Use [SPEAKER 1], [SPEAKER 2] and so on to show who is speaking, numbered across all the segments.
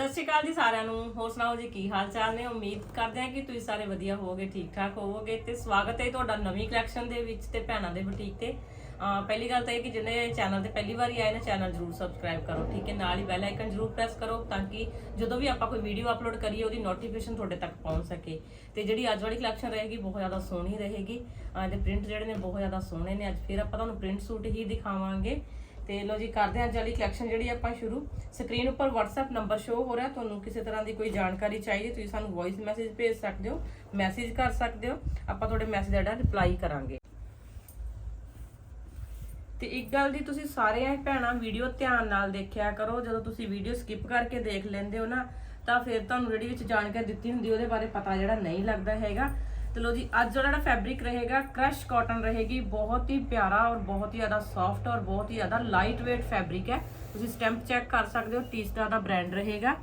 [SPEAKER 1] ਸਤਿ ਸ਼੍ਰੀ ਅਕਾਲ ਜੀ ਸਾਰਿਆਂ ਨੂੰ। ਹੋਰ ਸੁਣਾਓ ਜੀ, ਕੀ ਹਾਲ ਚਾਲ ਨੇ? ਉਮੀਦ ਕਰਦੇ ਹਾਂ ਕਿ ਤੁਸੀਂ ਸਾਰੇ ਵਧੀਆ ਹੋਵੋਗੇ, ਠੀਕ ਠਾਕ ਹੋਵੋਗੇ ਤੇ ਸਵਾਗਤ ਹੈ ਤੁਹਾਡਾ ਨਵੀਂ ਕਲੈਕਸ਼ਨ ਦੇ ਵਿੱਚ ਤੇ ਭੈਣਾਂ ਦੇ ਬੁਟੀਕ ਤੇ। ਪਹਿਲੀ ਗੱਲ ਤਾਂ ਇਹ ਕਿ ਜਿਹਨੇ ਚੈਨਲ ਤੇ ਪਹਿਲੀ ਵਾਰੀ ਆਏ ਨੇ ਚੈਨਲ ਜਰੂਰ ਸਬਸਕ੍ਰਾਈਬ ਕਰੋ, ਠੀਕ ਹੈ? ਨਾਲ ਹੀ ਬੈਲ ਆਈਕਨ ਜਰੂਰ ਪ੍ਰੈਸ ਕਰੋ ਤਾਂ ਕਿ ਜਦੋਂ ਵੀ ਆਪਾਂ ਕੋਈ ਵੀਡੀਓ ਅਪਲੋਡ ਕਰੀਏ, ਉਹਦੀ ਨੋਟੀਫਿਕੇਸ਼ਨ ਤੁਹਾਡੇ ਤੱਕ ਪਹੁੰਚ ਸਕੇ। ਤੇ ਜਿਹੜੀ ਅੱਜ ਵਾਲੀ ਕਲੈਕਸ਼ਨ ਰਹੇਗੀ, ਬਹੁਤ ਜ਼ਿਆਦਾ ਸੋਹਣੀ ਰਹੇਗੀ। ਅਹ ਪ੍ਰਿੰਟ ਜਿਹੜੇ ਨੇ, ਬਹੁਤ ਜ਼ਿਆਦਾ ਸੋਹਣੇ ਨੇ। ਅੱਜ ਫਿਰ ਆਪਾਂ ਤੁਹਾਨੂੰ ਪ੍ਰਿੰਟ ਸੂਟ ਹੀ ਦਿਖਾਵਾਂਗੇ। ਤੇ ਲੋ ਜੀ, ਕਰਦੇ ਹਾਂ ਅੱਜ ਕਲੈਕਸ਼ਨ ਜਿਹੜੀ ਆਪਾਂ ਸ਼ੁਰੂ। ਸਕਰੀਨ ਉੱਪਰ WhatsApp ਨੰਬਰ ਸ਼ੋ ਹੋ ਰਿਹਾ, ਤੁਹਾਨੂੰ ਕਿਸੇ ਤਰ੍ਹਾਂ ਦੀ ਕੋਈ ਜਾਣਕਾਰੀ ਚਾਹੀਦੀ, ਤੁਸੀਂ ਸਾਨੂੰ ਵੌਇਸ ਮੈਸੇਜ ਭੇਜ ਸਕਦੇ ਹੋ ਮੈਸੇਜ ਕਰ ਸਕਦੇ ਹੋ, ਆਪਾਂ ਤੁਹਾਡੇ ਮੈਸੇਜ ਦਾ ਰਿਪਲਾਈ ਕਰਾਂਗੇ। ਤੇ ਇੱਕ ਗੱਲ ਦੀ ਤੁਸੀਂ ਸਾਰੇ ਭੈਣਾਂ ਵੀਡੀਓ ਧਿਆਨ ਨਾਲ ਦੇਖਿਆ ਕਰੋ, ਜਦੋਂ ਤੁਸੀਂ ਵੀਡੀਓ ਸਕਿਪ ਕਰਕੇ ਦੇਖ ਲੈਂਦੇ ਹੋ ਨਾ, ਤਾਂ ਫਿਰ ਤੁਹਾਨੂੰ ਜਿਹੜੀ ਵਿੱਚ ਜਾਣਕਾਰੀ ਦਿੱਤੀ ਹੁੰਦੀ, ਉਹਦੇ ਬਾਰੇ ਪਤਾ ਜਿਹੜਾ ਨਹੀਂ ਲੱਗਦਾ ਹੈਗਾ। ਤੇ ਲੋ ਜੀ, ਅੱਜ ਜਿਹੜਾ ਫੈਬਰਿਕ ਰਹੇਗਾ ਕ੍ਰਸ਼ ਕਾਟਨ ਰਹੇਗੀ, ਬਹੁਤ ਹੀ ਪਿਆਰਾ ਔਰ ਬਹੁਤ ਹੀ ਜ਼ਿਆਦਾ ਸੌਫਟ ਔਰ ਬਹੁਤ ਹੀ ਜ਼ਿਆਦਾ ਲਾਈਟ weight ਫੈਬਰਿਕ ਹੈ। ਤੁਸੀਂ ਸਟੈਂਪ ਚੈੱਕ ਕਰ ਸਕਦੇ ਹੋ ਟੀਸਟਾ ਦਾ ਬ੍ਰਾਂਡ ਰਹੇਗਾ।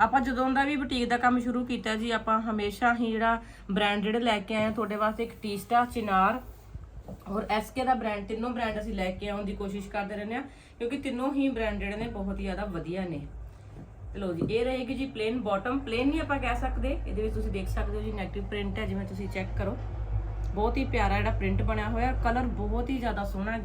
[SPEAKER 1] ਆਪਾਂ ਜਦੋਂ ਦਾ ਵੀ ਬੁਟੀਕ ਦਾ ਕੰਮ ਸ਼ੁਰੂ ਕੀਤਾ ਜੀ, ਆਪਾਂ ਹਮੇਸ਼ਾ ਹੀ ਜਿਹੜਾ ਬ੍ਰਾਂਡ ਜਿਹੜੇ ਲੈ ਕੇ ਆਏ ਆ ਤੁਹਾਡੇ ਵਾਸਤੇ ਇੱਕ ਟੀਸਟਾ ਚਿਨਾਰ ਔਰ ਐਸਕੇ ਦਾ ਬ੍ਰਾਂਡ ਤਿੰਨੋਂ ਬ੍ਰਾਂਡ ਅਸੀਂ ਲੈ ਕੇ ਆਉਣ ਦੀ ਕੋਸ਼ਿਸ਼ ਕਰਦੇ ਰਹਿੰਦੇ ਆ ਕਿਉਂਕਿ ਤਿੰਨੋਂ ਹੀ ਬ੍ਰਾਂਡ ਜਿਹੜੇ ਨੇ ਬਹੁਤ ਹੀ ਜ਼ਿਆਦਾ ਵਧੀਆ ਨੇ। ਤੇ ਲੋ ਜੀ, ਇਹ ਰਹੇਗੀ ਜੀ ਪਲੇਨ ਬਾਟਮ ਪਲੇਨ ਨਹੀਂ ਆਪਾਂ ਕਹਿ ਸਕਦੇ। ਇਹਦੇ ਵਿੱਚ ਤੁਸੀਂ ਦੇਖ ਸਕਦੇ ਹੋ ਜੀ ਨੈਗੇਟਿਵ ਪ੍ਰਿੰਟ ਹੈ, ਜਿਵੇਂ ਤੁਸੀਂ ਚੈੱਕ ਕਰੋ। ਬਹੁਤ ਹੀ ਪਿਆਰਾ ਜਿਹੜਾ ਪ੍ਰਿੰਟ ਬਣਿਆ ਹੋਇਆ ਕਲਰ ਬਹੁਤ ਹੀ ਜ਼ਿਆਦਾ ਸੋਹਣਾ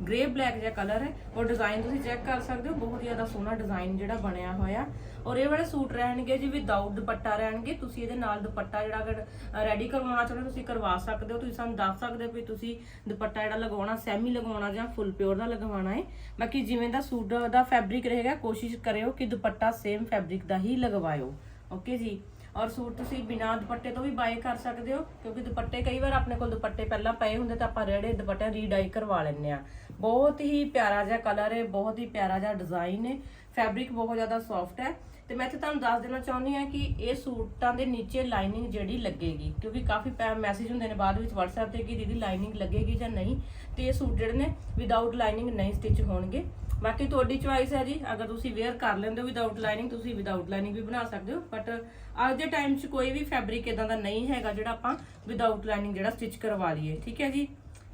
[SPEAKER 1] ਗ੍ਰੇ ਬਲੈਕ ਜਿਹਾ ਕਲਰ ਹੈ। ਔਰ ਡਿਜ਼ਾਈਨ ਤੁਸੀਂ ਚੈੱਕ ਕਰ ਸਕਦੇ ਹੋ, ਬਹੁਤ ਹੀ ਜ਼ਿਆਦਾ ਸੋਹਣਾ ਡਿਜ਼ਾਈਨ ਜਿਹੜਾ ਬਣਿਆ ਹੋਇਆ ਔਰ ਇਹ ਵਾਲੇ ਸੂਟ ਰਹਿਣਗੇ ਜੀ ਵਿਦਆਊਟ ਦੁਪੱਟਾ ਰਹਿਣਗੇ। ਤੁਸੀਂ ਇਹਦੇ ਨਾਲ ਦੁਪੱਟਾ ਜਿਹੜਾ ਅਗਰ ਰੈਡੀ ਕਰਵਾਉਣਾ ਚਾਹੁੰਦੇ ਹੋ, ਤੁਸੀਂ ਕਰਵਾ ਸਕਦੇ ਹੋ। ਤੁਸੀਂ ਸਾਨੂੰ ਦੱਸ ਸਕਦੇ ਹੋ ਵੀ ਤੁਸੀਂ ਦੁਪੱਟਾ ਜਿਹੜਾ ਲਗਾਉਣਾ ਸੈਮੀ ਲਗਾਉਣਾ ਜਾਂ ਫੁੱਲ ਪਿਓਰ ਦਾ ਲਗਵਾਉਣਾ ਹੈ। ਬਾਕੀ ਜਿਵੇਂ ਦਾ ਸੂਟ ਦਾ ਫੈਬਰਿਕ ਰਹੇਗਾ, ਕੋਸ਼ਿਸ਼ ਕਰਿਓ ਕਿ ਦੁਪੱਟਾ ਸੇਮ ਫੈਬਰਿਕ ਦਾ ਹੀ ਲਗਵਾਇਓ। ਓਕੇ ਜੀ? ਔਰ ਸੂਟ ਤੁਸੀਂ ਬਿਨਾਂ ਦੁਪੱਟੇ ਤੋਂ ਵੀ ਬਾਏ ਕਰ ਸਕਦੇ ਹੋ, ਕਿਉਂਕਿ ਦੁਪੱਟੇ ਕਈ ਵਾਰ ਆਪਣੇ ਕੋਲ ਦੁਪੱਟੇ ਪਹਿਲਾਂ ਪਏ ਹੁੰਦੇ ਤਾਂ ਆਪਾਂ ਰੇੜੇ ਦੁਪੱਟੇ ਰੀਡਾਈ ਕਰਵਾ ਲੈਂਦੇ ਆ ਬਹੁਤ ਹੀ ਪਿਆਰਾ ਜਿਹਾ ਕਲਰ ਹੈ, ਬਹੁਤ ਹੀ ਪਿਆਰਾ ਜਿਹਾ ਡਿਜ਼ਾਈਨ ਹੈ ਫੈਬਰਿਕ ਬਹੁਤ ਜ਼ਿਆਦਾ ਸੌਫਟ ਹੈ। ਤੇ ਮੈਂ ਇੱਥੇ ਤੁਹਾਨੂੰ ਦੱਸ ਦੇਣਾ ਚਾਹੁੰਦੀ ਹਾਂ ਕਿ ਇਹ ਸੂਟਾਂ ਦੇ ਨੀਚੇ ਲਾਈਨਿੰਗ ਜਿਹੜੀ ਲੱਗੇਗੀ, ਕਿਉਂਕਿ ਕਾਫੀ ਮੈਸੇਜ ਹੁੰਦੇ ਨੇ ਬਾਅਦ ਵਿੱਚ WhatsApp ਤੇ ਕਿ ਦੀਦੀ ਲਾਈਨਿੰਗ ਲੱਗੇਗੀ ਜਾਂ ਨਹੀਂ, ਤੇ ਇਹ ਸੂਟ ਜਿਹੜੇ ਨੇ ਵਿਦਆਊਟ ਲਾਈਨਿੰਗ ਨਹੀਂ ਸਟਿਚ ਹੋਣਗੇ। ਬਾਕੀ ਤੁਹਾਡੀ ਚੁਆਇਸ ਹੈ ਜੀ। ਅਗਰ ਤੁਸੀਂ ਵੇਅਰ ਕਰ ਲੈਂਦੇ ਹੋ ਵਿਦਆਊਟ ਲਾਈਨਿੰਗ ਤੁਸੀਂ ਵਿਦਆਊਟ ਲਾਈਨਿੰਗ ਵੀ ਬਣਾ ਸਕਦੇ ਹੋ। ਬਟ ਅੱਜ ਦੇ ਟਾਈਮ 'ਚ ਕੋਈ ਵੀ ਫੈਬਰਿਕ ਇਦਾਂ ਦਾ ਨਹੀਂ ਹੈਗਾ ਜਿਹੜਾ ਆਪਾਂ ਵਿਦਆਊਟ ਲਾਈਨਿੰਗ ਜਿਹੜਾ ਸਟਿਚ ਕਰਵਾ ਲਈਏ। ਠੀਕ ਹੈ ਜੀ?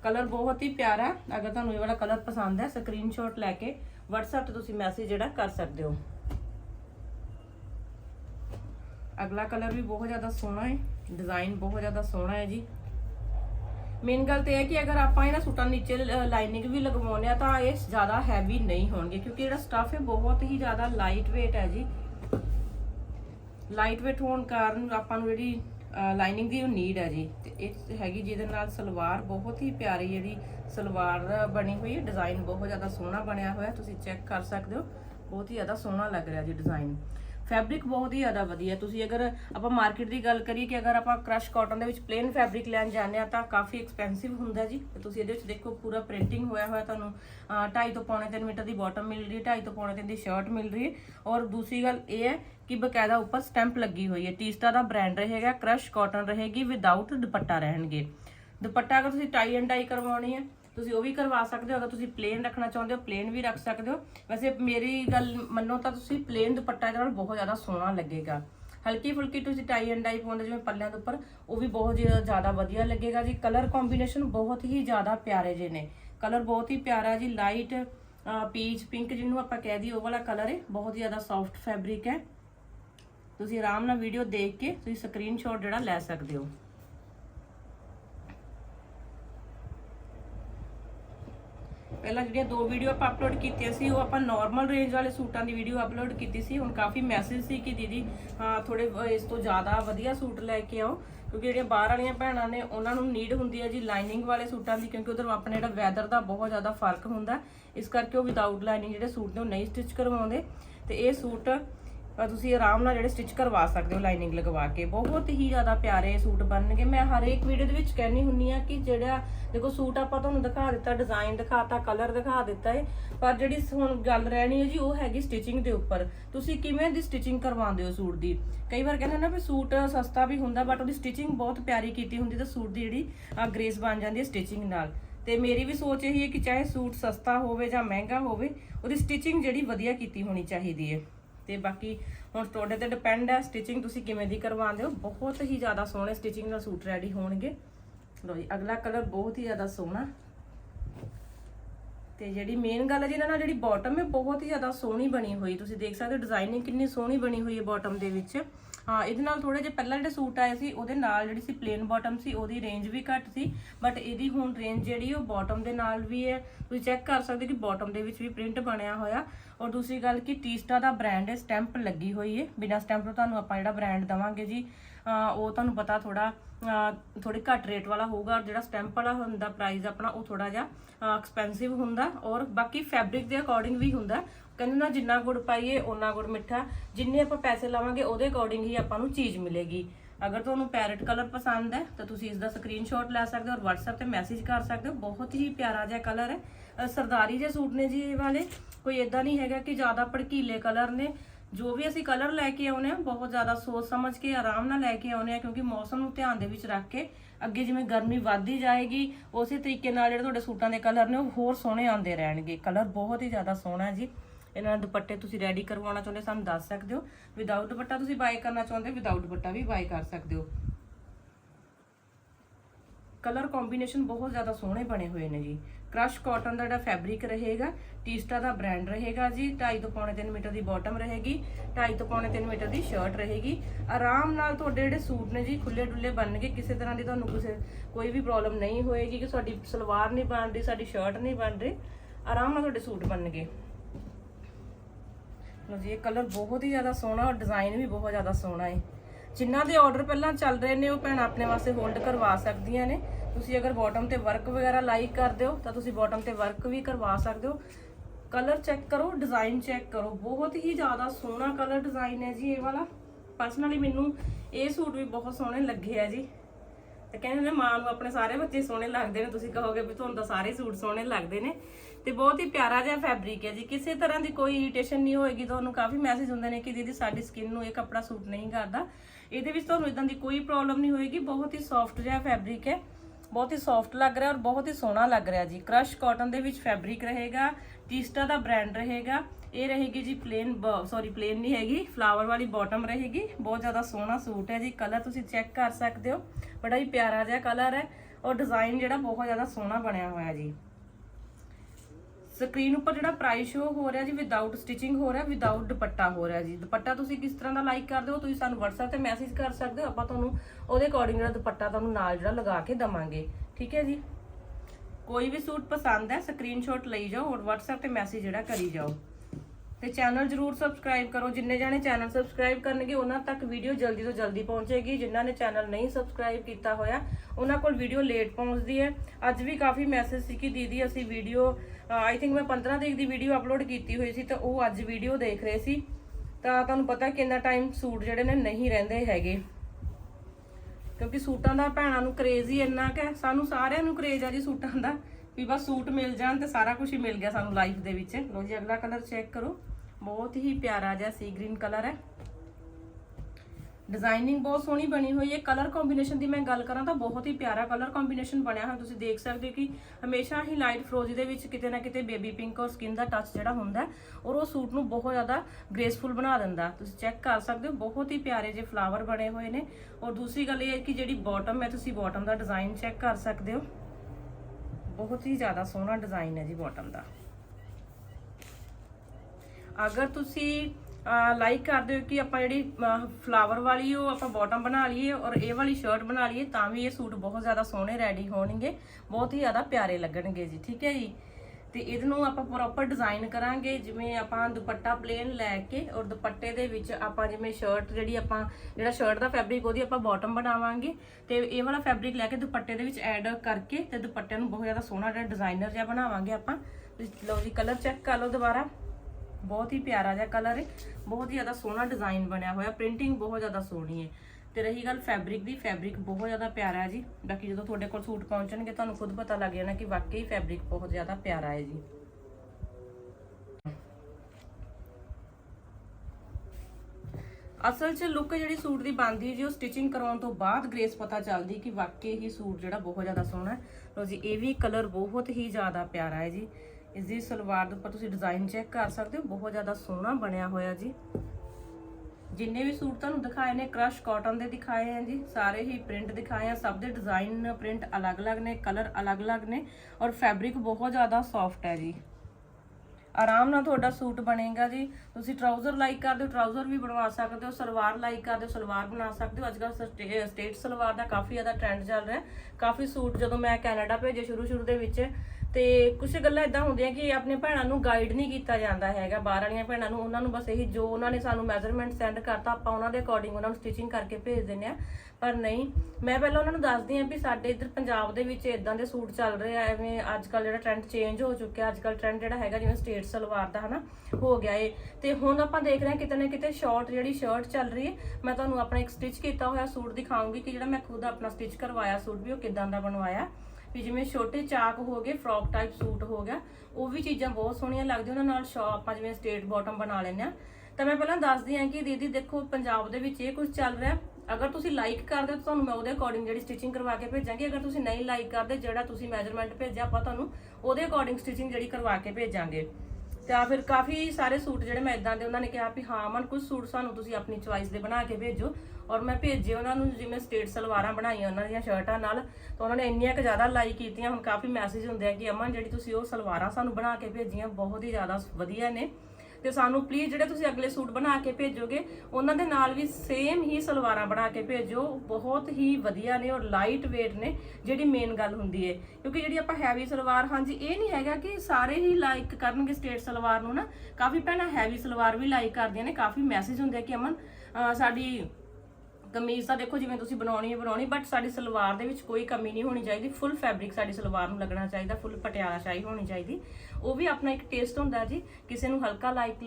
[SPEAKER 1] ਕਲਰ ਬਹੁਤ ਹੀ ਪਿਆਰਾ ਹੈ। ਅਗਰ ਤੁਹਾਨੂੰ ਇਹ ਵਾਲਾ ਕਲਰ ਪਸੰਦ ਹੈ ਸਕਰੀਨਸ਼ਾਟ ਲੈ ਕੇ WhatsApp ਤੇ ਤੁਸੀਂ ਮੈਸੇਜ ਜਿਹੜਾ ਕਰ ਸਕਦੇ ਹੋ। ਅਗਲਾ ਕਲਰ ਵੀ ਬਹੁਤ ਜ਼ਿਆਦਾ ਸੋਹਣਾ ਹੈ। ਡਿਜ਼ਾਈਨ ਬਹੁਤ ਜ਼ਿਆਦਾ ਸੋਹਣਾ ਹੈ ਜੀ। ਮੇਨ ਗੱਲ ਤੇ ਇਹ ਹੈ ਕਿ ਅਗਰ ਆਪਾਂ ਇਹਨਾਂ ਸੂਟਾਂ ਨੀਚੇ ਲਾਈਨਿੰਗ ਵੀ ਲਗਵਾਉਂਦੇ ਆ ਤਾਂ ਇਹ ਜ਼ਿਆਦਾ ਹੈਵੀ ਨਹੀਂ ਹੋਣਗੇ, ਕਿਉਂਕਿ ਜਿਹੜਾ ਸਟੱਫ ਹੈ ਬਹੁਤ ਹੀ ਜ਼ਿਆਦਾ ਲਾਈਟ weight ਹੈ ਜੀ। ਲਾਈਟ weight ਹੋਣ ਕਾਰਨ ਆਪਾਂ ਨੂੰ ਜਿਹੜੀ ਲਾਈਨਿੰਗ ਦੀ ਉਹ ਨੀਡ ਹੈ ਜੀ। ਤੇ ਇਹ ਹੈਗੀ ਜਿਹਦੇ ਨਾਲ ਸਲਵਾਰ ਬਹੁਤ ਹੀ ਪਿਆਰੀ ਜਿਹੜੀ ਸਲਵਾਰ ਬਣੀ ਹੋਈ ਹੈ। ਡਿਜ਼ਾਈਨ ਬਹੁਤ ਜ਼ਿਆਦਾ ਸੋਹਣਾ ਬਣਿਆ ਹੋਇਆ, ਤੁਸੀਂ ਚੈੱਕ ਕਰ ਸਕਦੇ ਹੋ। ਬਹੁਤ ਹੀ ਜ਼ਿਆਦਾ ਸੋਹਣਾ ਲੱਗ ਰਿਹਾ ਜੀ ਡਿਜ਼ਾਈਨ ਫੈਬਰਿਕ ਬਹੁਤ ਹੀ ਜ਼ਿਆਦਾ ਵਧੀਆ। ਤੁਸੀਂ ਅਗਰ ਆਪਾਂ ਮਾਰਕੀਟ ਦੀ ਗੱਲ ਕਰੀਏ ਕਿ ਅਗਰ ਆਪਾਂ ਕ੍ਰਸ਼ ਕਾਟਨ ਦੇ ਵਿੱਚ ਪਲੇਨ ਫੈਬਰਿਕ ਲੈਣ ਜਾਂਦੇ ਆ ਤਾਂ ਕਾਫੀ ਐਕਸਪੈਂਸਿਵ ਹੁੰਦਾ ਜੀ। ਤੇ ਤੁਸੀਂ ਇਹਦੇ ਵਿੱਚ ਦੇਖੋ ਪੂਰਾ ਪ੍ਰਿੰਟਿੰਗ ਹੋਇਆ ਹੋਇਆ ਤੁਹਾਨੂੰ 2.5 ਤੋਂ ਪੌਣੇ 3 ਮੀਟਰ ਦੀ ਬਾਟਮ ਮਿਲ ਰਹੀ ਹੈ 2.5 ਤੋਂ ਪੌਣੇ 3 ਦੀ ਸ਼ਰਟ ਮਿਲ ਰਹੀ ਹੈ। ਔਰ ਦੂਸਰੀ ਗੱਲ ਇਹ ਹੈ ਕਿ ਬਕਾਇਦਾ ਉੱਪਰ ਸਟੈਂਪ ਲੱਗੀ ਹੋਈ ਹੈ। ਟੀਸਟਾ ਦਾ ਬ੍ਰਾਂਡ ਰਹੇਗਾ ਕ੍ਰਸ਼ ਕਾਟਨ ਰਹੇਗੀ ਵਿਦਆਊਟ ਦੁਪੱਟਾ ਰਹਿਣਗੇ। ਦੁਪੱਟਾ ਅਗਰ ਤੁਸੀਂ ਟਾਈ ਐਂਡ ਡਾਈ ਕਰਵਾਉਣੀ ਹੈ ਤੁਸੀਂ ਉਹ ਵੀ ਕਰਵਾ ਸਕਦੇ ਹੋ, ਅਗਰ ਤੁਸੀਂ ਪਲੇਨ ਰੱਖਣਾ ਚਾਹੁੰਦੇ ਹੋ ਪਲੇਨ ਵੀ ਰੱਖ ਸਕਦੇ ਹੋ। ਵੈਸੇ ਮੇਰੀ ਗੱਲ ਮੰਨੋ ਤਾਂ ਤੁਸੀਂ ਪਲੇਨ ਦੁਪੱਟਾ ਇਹਦੇ ਨਾਲ ਬਹੁਤ ਜ਼ਿਆਦਾ ਸੋਹਣਾ ਲੱਗੇਗਾ। ਹਲਕੀ ਫੁਲਕੀ ਤੁਸੀਂ ਟਾਈ ਐਂਡ ਡਾਈ ਪਾਉਂਦੇ ਜਿਵੇਂ ਪੱਲਿਆਂ ਦੇ ਉੱਪਰ, ਉਹ ਵੀ ਬਹੁਤ ਜ਼ਿਆਦਾ- ਵਧੀਆ ਲੱਗੇਗਾ ਜੀ। ਕਲਰ ਕੰਬੀਨੇਸ਼ਨ ਬਹੁਤ ਹੀ ਜ਼ਿਆਦਾ ਪਿਆਰੇ ਜੇ ਨੇ। ਕਲਰ ਬਹੁਤ ਹੀ ਪਿਆਰਾ ਜੀ ਲਾਈਟ ਪੀਚ ਪਿੰਕ ਜਿਹਨੂੰ ਆਪਾਂ ਕਹਿ ਦਈਏ, ਉਹ ਵਾਲਾ ਕਲਰ ਹੈ ਬਹੁਤ ਹੀ ਜ਼ਿਆਦਾ ਸੌਫਟ ਫੈਬਰਿਕ ਹੈ। ਤੁਸੀਂ ਆਰਾਮ ਨਾਲ ਵੀਡੀਓ ਦੇਖ ਕੇ ਤੁਸੀਂ ਸਕਰੀਨਸ਼ਾਟ ਜਿਹੜਾ ਲੈ ਸਕਦੇ ਹੋ। ਪਹਿਲਾਂ ਜਿਹੜੀਆਂ ਦੋ ਵੀਡੀਓ ਆਪਾਂ ਅਪਲੋਡ ਕੀਤੀਆਂ ਸੀ, ਉਹ ਆਪਾਂ ਨਾਰਮਲ ਰੇਂਜ ਵਾਲੇ ਸੂਟਾਂ ਦੀ ਵੀਡੀਓ ਅਪਲੋਡ ਕੀਤੀ ਸੀ। ਹੁਣ ਕਾਫੀ ਮੈਸੇਜ ਸੀ ਕਿ ਦੀਦੀ, ਹਾਂ ਥੋੜੇ ਇਸ ਤੋਂ ਜ਼ਿਆਦਾ ਵਧੀਆ ਸੂਟ ਲੈ ਕੇ ਆਓ, ਕਿਉਂਕਿ ਜਿਹੜੀਆਂ ਬਾਹਰ ਵਾਲੀਆਂ ਭੈਣਾਂ ਨੇ, ਉਹਨਾਂ ਨੂੰ ਨੀਡ ਹੁੰਦੀ ਹੈ ਜੀ ਲਾਈਨਿੰਗ ਵਾਲੇ ਸੂਟਾਂ ਦੀ, ਕਿਉਂਕਿ ਉਧਰ ਆਪਣੇ ਜਿਹੜਾ ਵੈਦਰ ਦਾ ਬਹੁਤ ਜ਼ਿਆਦਾ ਫ਼ਰਕ ਹੁੰਦਾ। ਇਸ ਕਰਕੇ ਉਹ ਵਿਦਆਊਟ ਲਾਈਨਿੰਗ ਜਿਹੜੇ ਸੂਟ ਨੇ, ਉਹ ਨਹੀਂ ਸਟਿਚ ਕਰਵਾਉਂਦੇ। ਤੇ ਇਹ ਸੂਟ ਤੁਸੀਂ ਆਰਾਮ ਨਾਲ ਜਿਹੜੇ ਸਟਿਚ ਕਰਵਾ ਸਕਦੇ ਹੋ ਲਾਈਨਿੰਗ ਲਗਵਾ ਕੇ। ਬਹੁਤ ਹੀ ਜ਼ਿਆਦਾ ਪਿਆਰੇ ਸੂਟ ਬਣਨਗੇ। ਮੈਂ ਹਰ ਇੱਕ ਵੀਡੀਓ ਦੇ ਵਿੱਚ ਕਹਿਣੀ ਹੁੰਨੀ ਆ ਕਿ ਜਿਹੜਾ, ਦੇਖੋ ਸੂਟ ਆਪਾਂ ਤੁਹਾਨੂੰ ਦਿਖਾ ਦਿੱਤਾ ਡਿਜ਼ਾਈਨ ਦਿਖਾਤਾ ਕਲਰ ਦਿਖਾ ਦਿੱਤਾ ਹੈ ਪਰ ਜਿਹੜੀ ਹੁਣ ਗੱਲ ਰਹਿਣੀ ਹੈ ਜੀ, ਉਹ ਹੈਗੀ ਸਟਿਚਿੰਗ ਦੇ ਉੱਪਰ। ਤੁਸੀਂ ਕਿਵੇਂ ਦੀ ਸਟਿਚਿੰਗ ਕਰਵਾਉਂਦੇ ਹੋ ਸੂਟ ਦੀ? ਕਈ ਵਾਰ ਕਹਿੰਦੇ ਨਾ ਵੀ ਸੂਟ ਸਸਤਾ ਵੀ ਹੁੰਦਾ ਬਟ ਉਹਦੀ ਸਟਿਚਿੰਗ ਬਹੁਤ ਪਿਆਰੀ ਕੀਤੀ ਹੁੰਦੀ ਤਾਂ ਸੂਟ ਦੀ ਜਿਹੜੀ ਗ੍ਰੇਸ ਬਣ ਜਾਂਦੀ ਹੈ ਸਟਿਚਿੰਗ ਨਾਲ। ਤੇ ਮੇਰੀ ਵੀ ਸੋਚ ਇਹੀ ਹੈ ਕਿ ਚਾਹੇ ਸੂਟ ਸਸਤਾ ਹੋਵੇ ਜਾਂ ਮਹਿੰਗਾ ਹੋਵੇ, ਉਹਦੀ ਸਟਿਚਿੰਗ ਜਿਹੜੀ ਵਧੀਆ ਕੀਤੀ ਹੋਣੀ ਚਾਹੀਦੀ ਹੈ। ਤੇ ਬਾਕੀ ਹੁਣ ਤੁਹਾਡੇ ਤੇ ਡਿਪੈਂਡ ਹੈ ਸਟਿਚਿੰਗ ਤੁਸੀਂ ਕਿਵੇਂ ਦੀ ਕਰਵਾਉਂਦੇ ਹੋ, ਬਹੁਤ ਹੀ ਜ਼ਿਆਦਾ ਸੋਹਣੇ ਸਟਿਚਿੰਗ ਨਾਲ ਸੂਟ ਰੈਡੀ ਹੋਣਗੇ। ਲੋ ਜੀ, ਅਗਲਾ ਕਲਰ ਬਹੁਤ ਹੀ ਜ਼ਿਆਦਾ ਸੋਹਣਾ। ਤੇ ਜਿਹੜੀ ਮੇਨ ਗੱਲ ਹੈ ਜੀ, ਇਹਨਾਂ ਨਾਲ ਜਿਹੜੀ ਬਾਟਮ ਹੈ, ਬਹੁਤ ਹੀ ਜ਼ਿਆਦਾ ਸੋਹਣੀ ਬਣੀ ਹੋਈ। ਤੁਸੀਂ ਦੇਖ ਸਕਦੇ ਹੋ ਡਿਜ਼ਾਈਨਿੰਗ ਕਿੰਨੀ ਸੋਹਣੀ ਬਣੀ ਹੋਈ ਹੈ ਬਾਟਮ ਦੇ ਵਿੱਚ। ਹਾਂ, ਇਹਦੇ ਨਾਲ ਥੋੜੇ ਜਿਹੇ ਪਹਿਲਾਂ ਜਿਹੜੇ ਸੂਟ ਆਏ ਸੀ, ਉਹਦੇ ਨਾਲ ਜਿਹੜੀ ਸੀ ਪਲੇਨ ਬਾਟਮ ਸੀ, ਉਹਦੀ ਰੇਂਜ ਵੀ ਘੱਟ ਸੀ ਬਟ ਇਹਦੀ ਹੁਣ ਰੇਂਜ ਜਿਹੜੀ ਉਹ ਬਾਟਮ ਦੇ ਨਾਲ ਵੀ ਹੈ। ਤੁਸੀਂ ਚੈੱਕ ਕਰ ਸਕਦੇ ਹੋ ਕਿ ਬਾਟਮ ਦੇ ਵਿੱਚ ਵੀ ਪ੍ਰਿੰਟ ਬਣਿਆ ਹੋਇਆ। ਔਰ ਦੂਸਰੀ ਗੱਲ ਕਿ ਟੀਸਟਾ ਦਾ ਬ੍ਰਾਂਡ ਹੈ ਸਟੈਂਪ ਲੱਗੀ ਹੋਈ ਹੈ। ਬਿਨਾ ਸਟੈਂਪ ਤੋਂ ਤੁਹਾਨੂੰ ਆਪਾਂ ਜਿਹੜਾ ਬ੍ਰਾਂਡ ਦਵਾਂਗੇ ਜੀ ਉਹ ਤੁਹਾਨੂੰ ਪਤਾ ਥੋੜਾ ਥੋੜੀ ਘੱਟ ਰੇਟ ਵਾਲਾ ਹੋਊਗਾ। ਔਰ ਜਿਹੜਾ ਸਟੈਂਪ ਵਾਲਾ ਹੁੰਦਾ ਪ੍ਰਾਈਸ ਆਪਣਾ ਉਹ ਥੋੜਾ ਜਿਹਾ ਐਕਸਪੈਂਸਿਵ ਹੁੰਦਾ। ਔਰ ਬਾਕੀ ਫੈਬਰਿਕ ਦੇ ਅਕੋਰਡਿੰਗ ਵੀ ਹੁੰਦਾ। ਕਹਿੰਦੇ ਨਾ ਜਿੰਨਾ ਗੁੜ ਪਾਈਏ, ਓਨਾ ਗੁੜ ਮਿੱਠਾ। ਜਿੰਨੇ ਆਪਾਂ ਪੈਸੇ ਲਾਵਾਂਗੇ, ਉਹਦੇ ਅਕੋਰਡਿੰਗ ਹੀ ਆਪਾਂ ਨੂੰ ਚੀਜ਼ ਮਿਲੇਗੀ। ਅਗਰ ਤੁਹਾਨੂੰ ਪੈਰਟ ਕਲਰ ਪਸੰਦ ਹੈ, ਤਾਂ ਤੁਸੀਂ ਇਸ ਦਾ ਸਕਰੀਨਸ਼ਾਟ ਲੈ ਸਕਦੇ ਹੋ ਔਰ WhatsApp ਤੇ ਮੈਸੇਜ ਕਰ ਸਕਦੇ ਹੋ। ਬਹੁਤ ਹੀ ਪਿਆਰਾ ਜਿਹਾ ਕਲਰ ਹੈ। ਸਰਦਾਰੀ ਜਿਹੇ ਸੂਟ ਨੇ ਜੀ ਇਹ ਵਾਲੇ। ਕੋਈ ਇਦਾਂ ਨਹੀਂ ਹੈਗਾ ਕਿ ਜ਼ਿਆਦਾ ਭੜਕੀਲੇ ਕਲਰ ਨੇ। ਜੋ ਵੀ ਅਸੀਂ ਕਲਰ ਲੈ ਕੇ ਆਉਨੇ ਆ ਬਹੁਤ ਜ਼ਿਆਦਾ ਸੋਚ ਸਮਝ ਕੇ, ਆਰਾਮ ਨਾਲ ਲੈ ਕੇ ਆਉਨੇ ਆ ਕਿਉਂਕਿ ਮੌਸਮ ਨੂੰ ਧਿਆਨ ਦੇ ਵਿੱਚ ਰੱਖ ਕੇ ਅੱਗੇ ਜਿਵੇਂ ਗਰਮੀ ਵੱਧਦੀ ਜਾਏਗੀ, ਉਸੇ ਤਰੀਕੇ ਨਾਲ ਜਿਹੜੇ ਤੁਹਾਡੇ ਸੂਟਾਂ ਦੇ ਕਲਰ ਨੇ, ਉਹ ਹੋਰ ਸੋਹਣੇ ਆਉਂਦੇ ਰਹਿਣਗੇ। ਕਲਰ ਬਹੁਤ ਹੀ ਜ਼ਿਆਦਾ ਸੋਹਣਾ ਹੈ ਜੀ। ਇਹਨਾਂ ਦੇ ਦੁਪੱਟੇ ਤੁਸੀਂ ਰੈਡੀ ਕਰਵਾਉਣਾ ਚਾਹੁੰਦੇ ਸਾਨੂੰ ਦੱਸ ਸਕਦੇ ਹੋ। ਵਿਦਆਊਟ ਦੁਪੱਟਾ ਤੁਸੀਂ ਬਾਈ ਕਰਨਾ ਚਾਹੁੰਦੇ ਵਿਦਆਊਟ ਦੁਪੱਟਾ ਵੀ ਬਾਈ ਕਰ ਸਕਦੇ ਹੋ। ਕਲਰ ਕੰਬੀਨੇਸ਼ਨ ਬਹੁਤ ਜ਼ਿਆਦਾ ਸੋਹਣੇ ਬਣੇ ਹੋਏ ਨੇ ਜੀ। ਕ੍ਰਸ਼ ਕਾਟਨ ਦਾ ਜਿਹੜਾ ਫੈਬਰਿਕ ਰਹੇਗਾ ਟੀਸਟਾ ਦਾ ਬ੍ਰਾਂਡ ਰਹੇਗਾ ਜੀ। 2.5 ਤੋਂ ਪੌਣੇ 3 ਮੀਟਰ ਦੀ ਬਾਟਮ ਰਹੇਗੀ 2.5 ਤੋਂ ਪੌਣੇ 3 ਮੀਟਰ ਦੀ ਸ਼ਰਟ ਰਹੇਗੀ। ਆਰਾਮ ਨਾਲ ਤੁਹਾਡੇ ਜਿਹੜੇ ਸੂਟ ਨੇ ਜੀ ਖੁੱਲੇ ਡੁੱਲੇ ਬਣਨਗੇ, ਕਿਸੇ ਤਰ੍ਹਾਂ ਦੀ ਤੁਹਾਨੂੰ ਕਿਸੇ ਕੋਈ ਵੀ ਪ੍ਰੋਬਲਮ ਨਹੀਂ ਹੋਏਗੀ ਕਿ ਤੁਹਾਡੀ ਸਲਵਾਰ ਨਹੀਂ ਬਣ ਰਹੀ ਸਾਡੀ ਸ਼ਰਟ ਨਹੀਂ ਬਣ ਰਹੀ ਆਰਾਮ ਨਾਲ ਤੁਹਾਡੇ ਸੂਟ ਬਣਨਗੇ। ਲਓ ਜੀ, ਇਹ ਕਲਰ ਬਹੁਤ ਹੀ ਜ਼ਿਆਦਾ ਸੋਹਣਾ ਔਰ ਡਿਜ਼ਾਈਨ ਵੀ ਬਹੁਤ ਜ਼ਿਆਦਾ ਸੋਹਣਾ ਹੈ ਜਿਨ੍ਹਾਂ ਦੇ ਆਰਡਰ ਪਹਿਲਾਂ ਚੱਲ ਰਹੇ ਨੇ, ਉਹ ਭੈਣ ਆਪਣੇ ਵਾਸਤੇ ਹੋਲਡ ਕਰਵਾ ਸਕਦੀਆਂ ਨੇ। ਤੁਸੀਂ ਅਗਰ ਬਾਟਮ ਤੇ ਵਰਕ ਵਗੈਰਾ ਲਾਈਕ ਕਰਦੇ ਹੋ, ਤਾਂ ਤੁਸੀਂ ਬਾਟਮ ਤੇ ਵਰਕ ਵੀ ਕਰਵਾ ਸਕਦੇ ਹੋ। ਕਲਰ ਚੈੱਕ ਕਰੋ ਡਿਜ਼ਾਈਨ ਚੈੱਕ ਕਰੋ। ਬਹੁਤ ਹੀ ਜ਼ਿਆਦਾ ਸੋਹਣਾ ਕਲਰ ਡਿਜ਼ਾਈਨ ਹੈ ਜੀ ਇਹ ਵਾਲਾ। ਪਰਸਨਲੀ ਮੈਨੂੰ ਇਹ ਸੂਟ ਵੀ ਬਹੁਤ ਸੋਹਣੇ ਲੱਗੇ ਆ ਜੀ। ਤੇ ਕਹਿੰਦੇ ਨੇ ਮਾਂ ਨੂੰ ਆਪਣੇ ਸਾਰੇ ਬੱਚੇ ਸੋਹਣੇ ਲੱਗਦੇ ਨੇ। ਤੁਸੀਂ ਕਹੋਗੇ ਵੀ ਤੁਹਾਨੂੰ ਤਾਂ ਸਾਰੇ ਸੂਟ ਸੋਹਣੇ ਲੱਗਦੇ ਨੇ। ਤੇ ਬਹੁਤ ਹੀ ਪਿਆਰਾ ਜਿਹਾ ਫੈਬਰਿਕ ਹੈ ਜੀ। ਕਿਸੇ ਤਰ੍ਹਾਂ ਦੀ ਕੋਈ ਇਰੀਟੇਸ਼ਨ ਨਹੀਂ ਹੋਏਗੀ, ਤੁਹਾਨੂੰ ਕਾਫੀ ਮੈਸੇਜ ਹੁੰਦੇ ਨੇ ਕਿ ਦੀਦੀ ਸਾਡੀ ਸਕਿਨ ਨੂੰ ਇਹ ਕੱਪੜਾ ਸੂਟ ਨਹੀਂ ਕਰਦਾ। ਇਹਦੇ ਵਿੱਚ ਤੁਹਾਨੂੰ ਇਦਾਂ ਦੀ ਕੋਈ ਪ੍ਰੋਬਲਮ ਨਹੀਂ ਹੋਏਗੀ, ਬਹੁਤ ਹੀ ਸੌਫਟ ਜਿਹਾ ਫੈਬਰਿਕ ਹੈ। ਬਹੁਤ ਹੀ ਸੌਫਟ ਲੱਗ ਰਿਹਾ ਔਰ ਬਹੁਤ ਹੀ ਸੋਹਣਾ ਲੱਗ ਰਿਹਾ ਜੀ। ਕ੍ਰਸ਼ ਕਾਟਨ ਦੇ ਵਿੱਚ ਫੈਬਰਿਕ ਰਹੇਗਾ ਟੀਸਟਾ ਦਾ ਬ੍ਰਾਂਡ ਰਹੇਗਾ। ਇਹ ਰਹੇਗੀ ਜੀ ਪਲੇਨ ਸੌਰੀ ਪਲੇਨ ਨਹੀਂ ਹੈਗੀ ਫਲਾਵਰ ਵਾਲੀ ਬਾਟਮ ਰਹੇਗੀ। ਬਹੁਤ ਜ਼ਿਆਦਾ ਸੋਹਣਾ ਸੂਟ ਹੈ ਜੀ। ਕਲਰ ਤੁਸੀਂ ਚੈੱਕ ਕਰ ਸਕਦੇ ਹੋ। ਬੜਾ ਹੀ ਪਿਆਰਾ ਜਿਹਾ ਕਲਰ ਹੈ ਔਰ ਡਿਜ਼ਾਈਨ ਜਿਹੜਾ ਬਹੁਤ ਜ਼ਿਆਦਾ ਸੋਹਣਾ ਬਣਿਆ ਹੋਇਆ ਜੀ। ਸਕਰੀਨ ਉੱਪਰ ਜਿਹੜਾ ਪ੍ਰਾਈਸ ਸ਼ੋ ਹੋ ਰਿਹਾ ਜੀ ਵਿਦਆਊਟ ਸਟਿਚਿੰਗ ਹੋ ਰਿਹਾ ਵਿਦਆਊਟ ਦੁਪੱਟਾ ਹੋ ਰਿਹਾ ਜੀ। ਦੁਪੱਟਾ ਤੁਸੀਂ ਕਿਸ ਤਰ੍ਹਾਂ ਦਾ ਲਾਈਕ ਕਰਦੇ ਹੋ, ਤੁਸੀਂ ਸਾਨੂੰ WhatsApp ਤੇ ਮੈਸੇਜ ਕਰ ਸਕਦੇ ਹੋ, ਆਪਾਂ ਤੁਹਾਨੂੰ ਉਹਦੇ ਅਕੋਰਡਿੰਗ ਜਿਹੜਾ ਦੁਪੱਟਾ ਤੁਹਾਨੂੰ ਨਾਲ ਜਿਹੜਾ ਲਗਾ ਕੇ ਦਵਾਂਗੇ। ਠੀਕ ਹੈ ਜੀ? ਕੋਈ ਵੀ ਸੂਟ ਪਸੰਦ ਹੈ ਸਕਰੀਨਸ਼ਾਟ ਲਈ ਜਾਓ ਔਰ WhatsApp ਤੇ ਮੈਸੇਜ ਜਿਹੜਾ ਕਰੀ ਜਾਓ। ਤੇ ਚੈਨਲ ਜਰੂਰ ਸਬਸਕ੍ਰਾਈਬ ਕਰੋ। ਜਿੰਨੇ ਜਾਣੇ ਚੈਨਲ ਸਬਸਕ੍ਰਾਈਬ ਕਰਨਗੇ, ਉਹਨਾਂ ਤੱਕ ਵੀਡੀਓ ਜਲਦੀ ਤੋਂ ਜਲਦੀ ਪਹੁੰਚੇਗੀ। ਜਿਨ੍ਹਾਂ ਨੇ ਚੈਨਲ ਨਹੀਂ ਸਬਸਕ੍ਰਾਈਬ ਕੀਤਾ ਹੋਇਆ, ਉਹਨਾਂ ਕੋਲ ਵੀਡੀਓ ਲੇਟ ਪਹੁੰਚਦੀ ਹੈ। ਅੱਜ ਵੀ ਕਾਫੀ ਮੈਸੇਜ ਸੀ ਕਿ ਦੀਦੀ, ਅਸੀਂ ਵੀਡੀਓ ਆਈ ਥਿੰਕ ਮੈਂ 15 ਤਰੀਕ ਦੀ ਵੀਡੀਓ ਅਪਲੋਡ ਕੀਤੀ ਹੋਈ ਸੀ ਤਾਂ ਉਹ ਅੱਜ ਵੀਡੀਓ ਦੇਖ ਰਹੇ ਸੀ। ਤਾਂ ਤੁਹਾਨੂੰ ਪਤਾ ਕਿੰਨਾ ਟਾਈਮ ਸੂਟ ਜਿਹੜੇ ਨੇ ਨਹੀਂ ਰਹਿੰਦੇ ਹੈਗੇ। ਕਿਉਂਕਿ ਸੂਟਾਂ ਦਾ ਭੈਣਾਂ ਨੂੰ ਕਰੇਜ਼ ਹੀ ਇੰਨਾ ਕਿ ਸਾਨੂੰ ਸਾਰਿਆਂ ਨੂੰ ਕਰੇਜ਼ ਆ ਜੀ ਸੂਟਾਂ ਦਾ। ਵੀ ਬਸ ਸੂਟ ਮਿਲ ਜਾਣ ਤੇ ਸਾਰਾ ਕੁਝ ਹੀ ਮਿਲ ਗਿਆ ਸਾਨੂੰ ਲਾਈਫ ਦੇ ਵਿੱਚ। ਲੋ ਜੀ, ਅਗਲਾ ਕਲਰ ਚੈੱਕ ਕਰੋ। ਬਹੁਤ ਹੀ ਪਿਆਰਾ ਜਿਹਾ ਸੀ ਗ੍ਰੀਨ ਕਲਰ ਹੈ। ਡਿਜ਼ਾਈਨਿੰਗ ਬਹੁਤ ਸੋਹਣੀ ਬਣੀ ਹੋਈ ਹੈ। ਕਲਰ ਕੰਬੀਨੇਸ਼ਨ ਦੀ ਮੈਂ ਗੱਲ ਕਰਾਂ ਤਾਂ ਬਹੁਤ ਹੀ ਪਿਆਰਾ ਕਲਰ ਕੰਬੀਨੇਸ਼ਨ ਬਣਿਆ ਹੋਇਆ। ਤੁਸੀਂ ਦੇਖ ਸਕਦੇ ਹੋ ਕਿ ਹਮੇਸ਼ਾ ਹੀ ਲਾਈਟ ਫਰੋਜ਼ੀ ਦੇ ਵਿੱਚ ਕਿਤੇ ਨਾ ਕਿਤੇ ਬੇਬੀ ਪਿੰਕ ਔਰ ਸਕਿਨ ਦਾ ਟੱਚ ਜਿਹੜਾ ਹੁੰਦਾ ਔਰ ਉਹ ਸੂਟ ਨੂੰ ਬਹੁਤ ਜ਼ਿਆਦਾ ਗ੍ਰੇਸਫੁਲ ਬਣਾ ਦਿੰਦਾ ਤੁਸੀਂ ਚੈੱਕ ਕਰ ਸਕਦੇ ਹੋ, ਬਹੁਤ ਹੀ ਪਿਆਰੇ ਜੇ ਫਲਾਵਰ ਬਣੇ ਹੋਏ ਨੇ। ਔਰ ਦੂਸਰੀ ਗੱਲ ਇਹ ਹੈ ਕਿ ਜਿਹੜੀ ਬਾਟਮ ਹੈ, ਤੁਸੀਂ ਬਾਟਮ ਦਾ ਡਿਜ਼ਾਈਨ ਚੈੱਕ ਕਰ ਸਕਦੇ ਹੋ। ਬਹੁਤ ਹੀ ਜ਼ਿਆਦਾ ਸੋਹਣਾ ਡਿਜ਼ਾਈਨ ਹੈ ਜੀ ਬਾਟਮ ਦਾ। ਅਗਰ ਤੁਸੀਂ ਲਾਈਕ ਕਰ ਦਿਓ ਕਿ ਆਪਾਂ ਜਿਹੜੀ ਫਲਾਵਰ ਵਾਲੀ ਉਹ ਆਪਾਂ ਬਾਟਮ ਬਣਾ ਲਈਏ ਔਰ ਇਹ ਵਾਲੀ ਸ਼ਰਟ ਬਣਾ ਲਈਏ ਤਾਂ ਵੀ ਇਹ ਸੂਟ ਬਹੁਤ ਜ਼ਿਆਦਾ ਸੋਹਣੇ ਰੈਡੀ ਹੋਣਗੇ, ਬਹੁਤ ਹੀ ਜ਼ਿਆਦਾ ਪਿਆਰੇ ਲੱਗਣਗੇ ਜੀ, ਠੀਕ ਹੈ ਜੀ? ਤੇ ਇਹਦੇ ਨੂੰ ਆਪਾਂ ਪ੍ਰੋਪਰ ਡਿਜ਼ਾਈਨ ਕਰਾਂਗੇ, ਜਿਵੇਂ ਆਪਾਂ ਦੁਪੱਟਾ ਪਲੇਨ ਲੈ ਕੇ ਔਰ ਦੁਪੱਟੇ ਦੇ ਵਿੱਚ ਆਪਾਂ ਜਿਵੇਂ ਸ਼ਰਟ ਜਿਹੜੀ ਆਪਾਂ, ਜਿਹੜਾ ਸ਼ਰਟ ਦਾ ਫੈਬਰਿਕ ਉਹਦੀ ਆਪਾਂ ਬਾਟਮ ਬਣਾਵਾਂਗੇ ਤੇ ਇਹ ਵਾਲਾ ਫੈਬਰਿਕ ਲੈ ਕੇ ਦੁਪੱਟੇ ਦੇ ਵਿੱਚ ਐਡ ਕਰਕੇ ਤੇ ਦੁਪੱਟੇ ਨੂੰ ਬਹੁਤ ਜ਼ਿਆਦਾ ਸੋਹਣਾ ਜਿਹੜਾ ਡਿਜ਼ਾਈਨਰ ਜਿਹਾ ਬਣਾਵਾਂਗੇ ਆਪਾਂ। ਤੁਸੀਂ ਲਓ ਜੀ ਕਲਰ ਚੈੱਕ ਕਰ ਲਓ ਦੁਬਾਰਾ। ਬਹੁਤ ਹੀ ਪਿਆਰਾ ਜਿਹਾ ਕਲਰ ਹੈ ਬਹੁਤ ਹੀ ਜ਼ਿਆਦਾ ਸੋਹਣਾ ਡਿਜ਼ਾਈਨ ਬਣਿਆ ਹੋਇਆ। ਪ੍ਰਿੰਟਿੰਗ ਬਹੁਤ ਜ਼ਿਆਦਾ ਸੋਹਣੀ ਹੈ ਤੇ ਰਹੀ ਗੱਲ ਫੈਬਰਿਕ ਦੀ ਫੈਬਰਿਕ ਬਹੁਤ ਜ਼ਿਆਦਾ ਪਿਆਰਾ ਹੈ ਜੀ। ਬਾਕੀ ਜਦੋਂ ਤੁਹਾਡੇ ਕੋਲ ਸੂਟ ਪਹੁੰਚਣਗੇ, ਤੁਹਾਨੂੰ ਖੁਦ ਪਤਾ ਲੱਗ ਜਾਣਾ ਕਿ ਵਾਕਈ ਫੈਬਰਿਕ ਬਹੁਤ ਜ਼ਿਆਦਾ ਪਿਆਰਾ ਹੈ ਜੀ। ਅਸਲ 'ਚ ਲੁੱਕ ਜਿਹੜੀ ਸੂਟ ਦੀ ਬਣਦੀ ਜੀ, ਉਹ ਸਟਿਚਿੰਗ ਕਰਾਉਣ ਤੋਂ ਬਾਅਦ ਗ੍ਰੇਸ ਪਤਾ ਚੱਲਦੀ ਕਿ ਵਾਕਈ ਹੀ ਸੂਟ ਜਿਹੜਾ ਬਹੁਤ ਜ਼ਿਆਦਾ ਸੋਹਣਾ ਹੈ ਲੋ ਜੀ, ਇਹ ਵੀ ਕਲਰ ਬਹੁਤ ਹੀ ਜ਼ਿਆਦਾ ਪਿਆਰਾ ਹੈ ਜੀ। ਇਸ ਦੀ ਸਲਵਾਰ ਦੇ ਉੱਪਰ ਤੁਸੀਂ ਡਿਜ਼ਾਈਨ ਚੈੱਕ ਕਰ ਸਕਦੇ ਹੋ। ਬਹੁਤ ਜ਼ਿਆਦਾ ਸੋਹਣਾ ਬਣਿਆ ਹੋਇਆ ਜੀ। ਜਿੰਨੇ ਵੀ ਸੂਟ ਤੁਹਾਨੂੰ ਦਿਖਾਏ ਨੇ ਕ੍ਰਸ਼ ਕਾਟਨ ਦੇ ਦਿਖਾਏ ਆ ਜੀ। ਸਾਰੇ ਹੀ ਪ੍ਰਿੰਟ ਦਿਖਾਏ ਆ। ਸਭ ਦੇ ਡਿਜ਼ਾਈਨ ਪ੍ਰਿੰਟ ਅਲੱਗ-ਅਲੱਗ ਨੇ ਕਲਰ ਅਲੱਗ-ਅਲੱਗ ਨੇ ਔਰ ਫੈਬਰਿਕ ਬਹੁਤ ਜ਼ਿਆਦਾ ਸੌਫਟ ਹੈ ਜੀ। ਆਰਾਮ ਨਾਲ ਤੁਹਾਡਾ ਸੂਟ ਬਣੇਗਾ ਜੀ। ਤੁਸੀਂ ਟਰਾਊਜ਼ਰ ਲਾਈਕ ਕਰਦੇ ਹੋ ਟਰਾਊਜ਼ਰ ਵੀ ਬਣਵਾ ਸਕਦੇ ਹੋ, ਸਲਵਾਰ ਲਾਈਕ ਕਰਦੇ ਹੋ ਸਲਵਾਰ ਬਣਾ ਸਕਦੇ ਹੋ। ਅੱਜ ਅੱਜਕੱਲ ਸਟੇਟ ਸਲਵਾਰ ਦਾ ਕਾਫੀ ਜ਼ਿਆਦਾ ਟ੍ਰੈਂਡ ਚੱਲ ਰਿਹਾ। ਕਾਫੀ ਸੂਟ ਜਦੋਂ ਮੈਂ ਕੈਨੇਡਾ ਭੇਜੇ ਸ਼ੁਰੂ ਸ਼ੁਰੂ ਦੇ ਵਿੱਚ ਤੇ ਕੁਝ ਗੱਲਾਂ ਇਦਾਂ ਹੁੰਦੀਆਂ ਕਿ ਆਪਣੇ ਭੈਣਾਂ ਨੂੰ ਗਾਈਡ ਨਹੀਂ ਕੀਤਾ ਜਾਂਦਾ ਹੈਗਾ, ਬਾਹਰ ਵਾਲੀਆਂ ਭੈਣਾਂ ਨੂੰ, ਉਹਨਾਂ ਨੂੰ ਬਸ ਇਹੀ ਜੋ ਉਹਨਾਂ ਨੇ ਸਾਨੂੰ ਮੈਜ਼ਰਮੈਂਟ ਸੈਂਡ ਕਰਤਾ, ਆਪਾਂ ਉਹਨਾਂ ਦੇ ਅਕੋਰਡਿੰਗ ਉਹਨਾਂ ਨੂੰ ਸਟਿਚਿੰਗ ਕਰਕੇ ਭੇਜ ਦਿੰਦੇ ਆ ਪਰ ਨਹੀਂ, ਮੈਂ ਪਹਿਲਾਂ ਉਹਨਾਂ ਨੂੰ ਦੱਸਦੀ ਆ ਵੀ ਸਾਡੇ ਇੱਧਰ ਪੰਜਾਬ ਦੇ ਵਿੱਚ ਇਦਾਂ ਦੇ ਸੂਟ ਚੱਲ ਰਹੇ ਆ, ਐਵੇਂ ਅੱਜ ਕੱਲ ਜਿਹੜਾ ਟ੍ਰੈਂਡ ਚੇਂਜ ਹੋ ਚੁੱਕਿਆ ਅੱਜ ਕੱਲ ਟ੍ਰੈਂਡ ਜਿਹੜਾ ਹੈਗਾ, ਜਿਵੇਂ ਸਟੇਟ ਸਲਵਾਰ ਦਾ ਹਨਾ, ਹੋ ਗਿਆ ਏ। ਤੇ ਹੁਣ ਆਪਾਂ ਦੇਖ ਰਹੇ ਹਾਂ ਕਿਤੇ ਨਾ ਕਿਤੇ ਸ਼ਾਰਟ ਜਿਹੜੀ ਸ਼ਰਟ ਚੱਲ ਰਹੀ ਹੈ ਮੈਂ ਤੁਹਾਨੂੰ ਆਪਣਾ ਇੱਕ ਸਟਿਚ ਕੀਤਾ ਹੋਇਆ ਸੂਟ ਦਿਖਾਉਂਗੀ ਕਿ ਜਿਹੜਾ ਮੈਂ ਖੁਦ ਆਪਣਾ ਸਟਿਚ ਕਰਵਾਇਆ ਸੂਟ ਵੀ ਉਹ ਕਿਦਾਂ ਦਾ ਬਣਵਾਇਆ। ਵੀ ਜਿਵੇਂ ਛੋਟੇ ਚਾਕ ਹੋ ਗਏ ਫਰੋਕ ਟਾਈਪ ਸੂਟ ਹੋ ਗਿਆ, ਉਹ ਵੀ ਚੀਜ਼ਾਂ ਬਹੁਤ ਸੋਹਣੀਆਂ ਲੱਗਦੀਆਂ, ਉਹਨਾਂ ਨਾਲ ਸ਼ਾ, ਆਪਾਂ ਜਿਵੇਂ ਸਟੇਟ ਬਾਟਮ ਬਣਾ ਲੈਂਦੇ ਆ ਤਾਂ ਮੈਂ ਪਹਿਲਾਂ ਦੱਸਦੀ ਹਾਂ ਕਿ ਦੀਦੀ ਦੇਖੋ, ਪੰਜਾਬ ਦੇ ਵਿੱਚ ਇਹ ਕੁਝ ਚੱਲ ਰਿਹਾ। ਅਗਰ ਤੁਸੀਂ ਲਾਈਕ ਕਰਦੇ ਹੋ ਤਾਂ ਤੁਹਾਨੂੰ ਮੈਂ ਉਹਦੇ ਅਕੋਰਡਿੰਗ ਜਿਹੜੀ ਸਟਿਚਿੰਗ ਕਰਵਾ ਕੇ ਭੇਜਾਂਗੀ। ਅਗਰ ਤੁਸੀਂ ਨਹੀਂ ਲਾਈਕ ਕਰਦੇ, ਜਿਹੜਾ ਤੁਸੀਂ ਮੈਜ਼ਰਮੈਂਟ ਭੇਜਿਆ, ਆਪਾਂ ਤੁਹਾਨੂੰ ਉਹਦੇ ਅਕੋਰਡਿੰਗ ਸਟਿਚਿੰਗ ਜਿਹੜੀ ਕਰਵਾ ਕੇ ਭੇਜਾਂਗੇ। ਤਾਂ ਫਿਰ ਕਾਫੀ ਸਾਰੇ ਸੂਟ ਜਿਹੜੇ ਮੈਂ ਇਦਾਂ ਦੇ ਉਹਨਾਂ ਨੇ ਕਿਹਾ ਵੀ ਹਾਂ ਮਨ ਕੁਝ ਸੂਟ ਸਾਨੂੰ ਤੁਸੀਂ ਆਪਣੀ ਚੁਆਇਸ ਦੇ ਬਣਾ ਕੇ ਭੇਜੋ ਔਰ ਮੈਂ ਭੇਜੇ ਉਹਨਾਂ ਨੂੰ ਜਿਵੇਂ ਸਟੇਟ ਸਲਵਾਰਾਂ ਬਣਾਈਆਂ ਉਹਨਾਂ ਦੀਆਂ ਸ਼ਰਟਾਂ ਨਾਲ, ਤਾਂ ਉਹਨਾਂ ਨੇ ਇੰਨੀਆਂ ਕੁ ਜ਼ਿਆਦਾ ਲਾਈਕ ਕੀਤੀਆਂ, ਹੁਣ ਕਾਫੀ ਮੈਸੇਜ ਹੁੰਦੇ ਆ ਕਿ ਅਮਨ, ਜਿਹੜੀ ਤੁਸੀਂ ਉਹ ਸਲਵਾਰਾਂ ਸਾਨੂੰ ਬਣਾ ਕੇ ਭੇਜੀਆਂ, ਬਹੁਤ ਹੀ ਜ਼ਿਆਦਾ ਵਧੀਆ ਨੇ। ਤੇ ਸਾਨੂੰ ਪਲੀਜ਼ ਜਿਹੜੇ ਤੁਸੀਂ ਅਗਲੇ ਸੂਟ ਬਣਾ ਕੇ ਭੇਜੋਗੇ, ਉਹਨਾਂ ਦੇ ਨਾਲ ਵੀ ਸੇਮ ਹੀ ਸਲਵਾਰਾਂ ਬਣਾ ਕੇ ਭੇਜੋ। ਬਹੁਤ ਹੀ ਵਧੀਆ ਨੇ ਔਰ ਲਾਈਟ weight ਨੇ, ਜਿਹੜੀ ਮੇਨ ਗੱਲ ਹੁੰਦੀ ਹੈ ਕਿਉਂਕਿ ਜਿਹੜੀ ਆਪਾਂ ਹੈਵੀ ਸਲਵਾਰ, ਹਾਂਜੀ, ਇਹ ਨਹੀਂ ਹੈਗਾ ਕਿ ਸਾਰੇ ਹੀ ਲਾਈਕ ਕਰਨਗੇ ਸਟੇਟ ਸਲਵਾਰ ਨੂੰ ਨਾ। ਕਾਫੀ ਭੈਣਾਂ ਹੈਵੀ ਸਲਵਾਰ ਵੀ ਲਾਈਕ ਕਰਦੀਆਂ ਨੇ। ਕਾਫੀ ਮੈਸੇਜ ਹੁੰਦੇ ਆ ਕਿ ਅਮਨ ਸਾਡੀ ਕਮੀਜ਼ ਤਾਂ ਦੇਖੋ ਜਿਵੇਂ ਤੁਸੀਂ ਬਣਾਉਣੀ ਹੈ ਬਣਾਉਣੀ ਬਟ ਸਾਡੀ ਸਲਵਾਰ ਦੇ ਵਿੱਚ ਕੋਈ ਕਮੀ ਨਹੀਂ ਹੋਣੀ ਚਾਹੀਦੀ। ਫੁੱਲ ਫੈਬਰਿਕ ਸਾਡੀ ਸਲਵਾਰ ਨੂੰ ਲੱਗਣਾ ਚਾਹੀਦਾ ਫੁੱਲ ਪਟਿਆਲਾ ਸ਼ਾਹੀ ਹੋਣੀ ਚਾਹੀਦੀ। ਉਹ ਵੀ ਆਪਣਾ ਇੱਕ ਟੇਸਟ ਹੁੰਦਾ ਜੀ। ਕਿਸੇ ਨੂੰ ਹਲਕਾ ਲਾਈਕ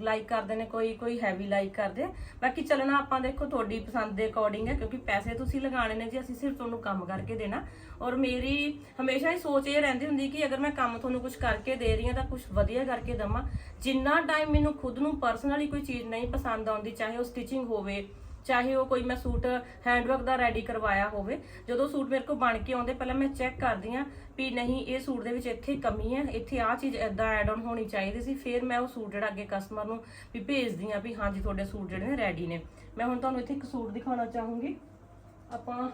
[SPEAKER 1] ਲਾਈਕ ਕਰਦੇ ਨੇ, ਕੋਈ ਕੋਈ ਹੈਵੀ ਲਾਈਕ ਕਰਦੇ। ਬਾਕੀ ਚੱਲਣਾ ਆਪਾਂ ਦੇਖੋ ਤੁਹਾਡੀ ਪਸੰਦ ਦੇ ਅਕੋਰਡਿੰਗ ਹੈ, ਕਿਉਂਕਿ ਪੈਸੇ ਤੁਸੀਂ ਲਗਾਣੇ ਨੇ ਜੀ, ਅਸੀਂ ਸਿਰਫ ਤੁਹਾਨੂੰ ਕੰਮ ਕਰਕੇ ਦੇਣਾ। ਔਰ ਮੇਰੀ ਹਮੇਸ਼ਾ ਹੀ ਸੋਚ ਇਹ ਰਹਿੰਦੀ ਹੁੰਦੀ ਕਿ ਅਗਰ ਮੈਂ ਕੰਮ ਤੁਹਾਨੂੰ ਕੁਝ ਕਰਕੇ ਦੇ ਰਹੀ ਹਾਂ, ਤਾਂ ਕੁਝ ਵਧੀਆ ਕਰਕੇ ਦਵਾਂ। ਜਿੰਨਾ ਟਾਈਮ ਮੈਨੂੰ ਖੁਦ ਨੂੰ ਪਰਸਨਲੀ ਕੋਈ ਚੀਜ਼ ਨਹੀਂ ਪਸੰਦ ਆਉਂਦੀ, ਚਾਹੇ ਉਹ ਸਟਿਚਿੰਗ ਹੋਵੇ ਚਾਹੇ ਉਹ ਕੋਈ ਮੈਂ ਸੂਟ ਹੈਂਡਵਰਕ ਦਾ ਰੈਡੀ ਕਰਵਾਇਆ ਹੋਵੇ, ਜਦੋਂ ਸੂਟ ਮੇਰੇ ਕੋਲ ਬਣ ਕੇ ਆਉਂਦੇ, ਪਹਿਲਾਂ ਮੈਂ ਚੈੱਕ ਕਰਦੀ ਆ ਵੀ ਨਹੀਂ, ਇਹ ਸੂਟ ਦੇ ਵਿੱਚ ਇੱਥੇ ਕਮੀ ਹੈ, ਇੱਥੇ ਆਹ ਚੀਜ਼ ਐਦਾਂ ਐਡ ਆਨ ਹੋਣੀ ਚਾਹੀਦੀ ਸੀ, ਫਿਰ ਮੈਂ ਉਹ ਸੂਟ ਜਿਹੜਾ ਅੱਗੇ ਕਸਟਮਰ ਨੂੰ ਵੀ ਭੇਜਦੀ ਆ ਵੀ ਹਾਂਜੀ, ਤੁਹਾਡੇ ਸੂਟ ਜਿਹੜੇ ਨੇ ਰੈਡੀ ਨੇ। ਮੈਂ ਹੁਣ ਤੁਹਾਨੂੰ ਇੱਥੇ ਇੱਕ ਸੂਟ ਦਿਖਾਉਣਾ ਚਾਹੂੰਗੀ। ਆਪਾਂ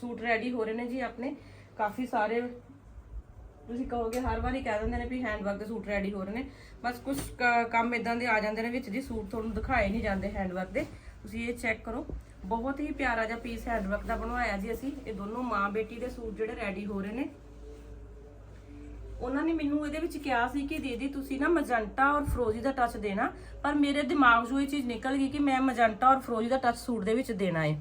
[SPEAKER 1] ਸੂਟ ਰੈਡੀ ਹੋ ਰਹੇ ਨੇ ਜੀ ਆਪਣੇ। ਕਾਫੀ ਸਾਰੇ ਤੁਸੀਂ ਕਹੋਗੇ, ਹਰ ਵਾਰੀ ਕਹਿ ਦਿੰਦੇ ਨੇ ਵੀ ਹੈਂਡਵਰਕ ਦੇ ਸੂਟ ਰੈਡੀ ਹੋ ਰਹੇ ਨੇ। ਬਸ ਕੁਝ ਕੰਮ ਇਦਾਂ ਦੇ ਆ ਜਾਂਦੇ ਨੇ ਵਿੱਚ ਜੀ, ਸੂਟ ਤੁਹਾਨੂੰ ਦਿਖਾਏ ਨਹੀਂ ਜਾਂਦੇ ਹੈਂਡਵਰਕ ਦੇ। ਤੁਸੀਂ ਇਹ ਚੈੱਕ ਕਰੋ। ਬਹੁਤ ਹੀ ਪਿਆਰਾ ਜਿਹਾ ਪੀਸ ਹੈਂਡਵਰਕ ਦਾ ਬਣਵਾਇਆ ਜੀ ਅਸੀਂ। ਇਹ ਦੋਨੋਂ ਮਾਂ ਬੇਟੀ ਦੇ ਸੂਟ ਜਿਹੜੇ ਰੈਡੀ ਹੋ ਰਹੇ ਨੇ। ਉਹਨਾਂ ਨੇ ਮੈਨੂੰ ਇਹਦੇ ਵਿੱਚ ਕਿਹਾ ਸੀ ਕਿ ਦੀਦੀ ਤੁਸੀਂ ਨਾ ਮਜੰਟਾ ਔਰ ਫਰੋਜ਼ੀ ਦਾ ਟੱਚ ਦੇਣਾ, ਪਰ ਮੇਰੇ ਦਿਮਾਗ 'ਚੋਂ ਇਹ ਚੀਜ਼ ਨਿਕਲ ਗਈ ਕਿ ਮੈਂ ਮਜੰਟਾ ਔਰ ਫਰੋਜ਼ੀ ਦਾ ਟੱਚ ਸੂਟ ਦੇ ਵਿੱਚ ਦੇਣਾ ਹੈ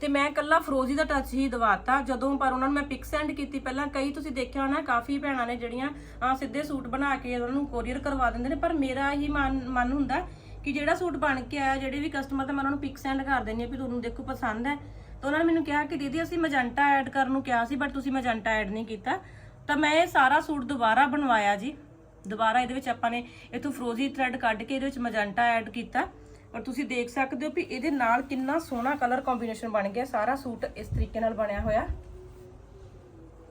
[SPEAKER 1] ਤੇ ਮੈਂ ਕੱਲਾ ਫਰੋਜ਼ੀ ਦਾ ਟੱਚ ਹੀ ਦਵਾਤਾ, ਜਦੋਂ ਪਰ ਉਹਨਾਂ ਨੂੰ ਮੈਂ ਪਿਕ ਸੈਂਡ ਕੀਤੀ ਪਹਿਲਾਂ, ਕਈ ਤੁਸੀਂ ਦੇਖਿਆ ਹੋਣਾ, ਕਾਫੀ ਭੈਣਾਂ ਨੇ ਜਿਹੜੀਆਂ ਆ ਸਿੱਧੇ ਸੂਟ ਬਣਾ ਕੇ ਉਹਨਾਂ ਨੂੰ ਕੋਰੀਅਰ ਕਰਵਾ ਦਿੰਦੇ ਨੇ, ਪਰ ਮੇਰਾ ਹੀ ਮਨ ਮਨ ਹੁੰਦਾ ਕਿ ਜਿਹੜਾ ਸੂਟ ਬਣ ਕੇ ਆਇਆ, ਜਿਹੜੇ ਵੀ ਕਸਟਮਰ ਤੇ ਮੈਂ ਉਹਨਾਂ ਨੂੰ ਪਿਕ ਸੈਂਡ ਕਰ ਦਿੰਦੀ ਆ ਵੀ ਤੁਹਾਨੂੰ ਦੇਖੋ ਪਸੰਦ ਹੈ। ਤਾਂ ਉਹਨਾਂ ਨੇ ਮੈਨੂੰ ਕਿਹਾ ਕਿ ਦੀਦੀ ਅਸੀਂ ਮਜੰਟਾ ਐਡ ਕਰਨ ਨੂੰ ਕਿਹਾ ਸੀ ਬਟ ਤੁਸੀਂ ਮਜੰਟਾ ਐਡ ਨਹੀਂ ਕੀਤਾ। ਤਾਂ ਮੈਂ ਇਹ ਸਾਰਾ ਸੂਟ ਦੁਬਾਰਾ ਬਣਵਾਇਆ ਜੀ। ਦੁਬਾਰਾ ਇਹਦੇ ਵਿੱਚ ਆਪਾਂ ਨੇ ਇਥੋਂ ਫਰੋਜ਼ੀ ਥ੍ਰੈਡ ਕੱਢ ਕੇ ਇਹਦੇ ਵਿੱਚ ਮਜੰਟਾ ਐਡ ਕੀਤਾ। ਔਰ ਤੁਸੀਂ ਦੇਖ ਸਕਦੇ ਹੋ ਵੀ ਇਹਦੇ ਨਾਲ ਕਿੰਨਾ ਸੋਹਣਾ ਕਲਰ ਕੰਬੀਨੇਸ਼ਨ ਬਣ ਗਿਆ। ਸਾਰਾ ਸੂਟ ਇਸ ਤਰੀਕੇ ਨਾਲ ਬਣਿਆ ਹੋਇਆ।